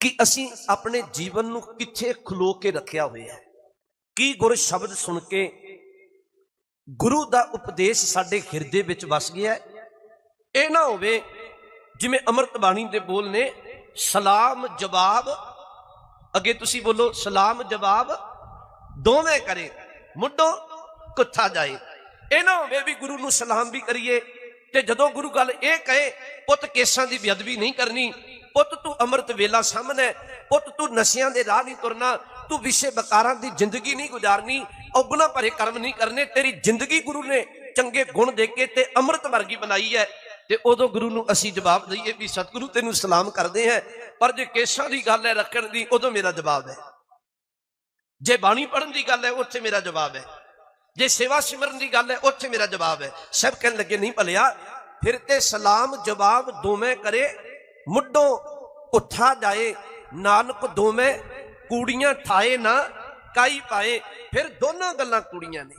ਕਿ ਅਸੀਂ ਆਪਣੇ ਜੀਵਨ ਨੂੰ ਕਿੱਥੇ ਖਲੋ ਕੇ ਰੱਖਿਆ ਹੋਇਆ ਹੈ? ਕੀ ਗੁਰ ਸ਼ਬਦ ਸੁਣ ਕੇ ਗੁਰੂ ਦਾ ਉਪਦੇਸ਼ ਸਾਡੇ ਹਿਰਦੇ ਵਿੱਚ ਵਸ ਗਿਆ ਇਹ ਨਾ ਹੋਵੇ ਜਿਵੇਂ ਅੰਮ੍ਰਿਤ ਬਾਣੀ ਦੇ ਬੋਲ ਨੇ, ਸਲਾਮ ਜਵਾਬ, ਅੱਗੇ ਤੁਸੀਂ ਬੋਲੋ, ਸਲਾਮ ਜਵਾਬ, ਦੋਵੇਂ ਕਰੇ, ਮੁੱਢੋਂ ਕੁੱਥਾ ਜਾਏ। ਇਹ ਨਾ ਹੋਵੇ ਵੀ ਗੁਰੂ ਨੂੰ ਸਲਾਮ ਵੀ ਕਰੀਏ ਤੇ ਜਦੋਂ ਗੁਰੂ ਗੱਲ ਇਹ ਕਹੇ, ਪੁੱਤ ਕੇਸਾਂ ਦੀ ਬੇਅਦਬੀ ਨਹੀਂ ਕਰਨੀ ਪੁੱਤ ਤੂੰ ਅੰਮ੍ਰਿਤ ਵੇਲਾ ਸਾਹਮਣੇ, ਪੁੱਤ ਤੂੰ ਨਸ਼ਿਆਂ ਦੇ ਰਾਹ ਨਹੀਂ ਤੁਰਨਾ, ਤੂੰ ਵਿਸ਼ੇ ਬਕਾਰਾਂ ਦੀ ਜ਼ਿੰਦਗੀ ਨਹੀਂ ਗੁਜ਼ਾਰਨੀ, ਔਗਣਾ ਭਰੇ ਕਰਮ ਨਹੀਂ ਕਰਨੇ, ਤੇਰੀ ਜ਼ਿੰਦਗੀ ਗੁਰੂ ਨੇ ਚੰਗੇ ਗੁਣ ਦੇ ਕੇ ਤੇ ਅੰਮ੍ਰਿਤ ਵਰਗੀ ਬਣਾਈ ਹੈ। ਤੇ ਉਦੋਂ ਗੁਰੂ ਨੂੰ ਅਸੀਂ ਜਵਾਬ ਦਈਏ ਵੀ ਸਤਿਗੁਰੂ ਤੈਨੂੰ ਸਲਾਮ ਕਰਦੇ ਹਾਂ, ਪਰ ਜੇ ਕੇਸਾਂ ਦੀ ਗੱਲ ਹੈ ਰੱਖਣ ਦੀ, ਉਦੋਂ ਮੇਰਾ ਜਵਾਬ ਹੈ। ਜੇ ਬਾਣੀ ਪੜਨ ਦੀ ਗੱਲ ਹੈ, ਉੱਥੇ ਮੇਰਾ ਜਵਾਬ ਹੈ। ਜੇ ਸੇਵਾ ਸਿਮਰਨ ਦੀ ਗੱਲ ਹੈ, ਉੱਥੇ ਮੇਰਾ ਜਵਾਬ ਹੈ। ਸਭ ਕਹਿਣ ਲੱਗੇ, ਨਹੀਂ ਭਲਿਆ, ਫਿਰ ਤੇ ਸਲਾਮ ਜਵਾਬ ਦੋਵੇਂ ਕਰੇ ਮੁੱਢੋਂ ਉੱਠਾ ਜਾਏ, ਨਾਨਕ ਦੋਵੇਂ ਕੂੜੀਆਂ ਠਾਏ ਨਾ, ਕਾਈ ਪਾਏ, ਫਿਰ ਦੋਨਾਂ ਗੱਲਾਂ ਕੁੜੀਆਂ ਨੇ।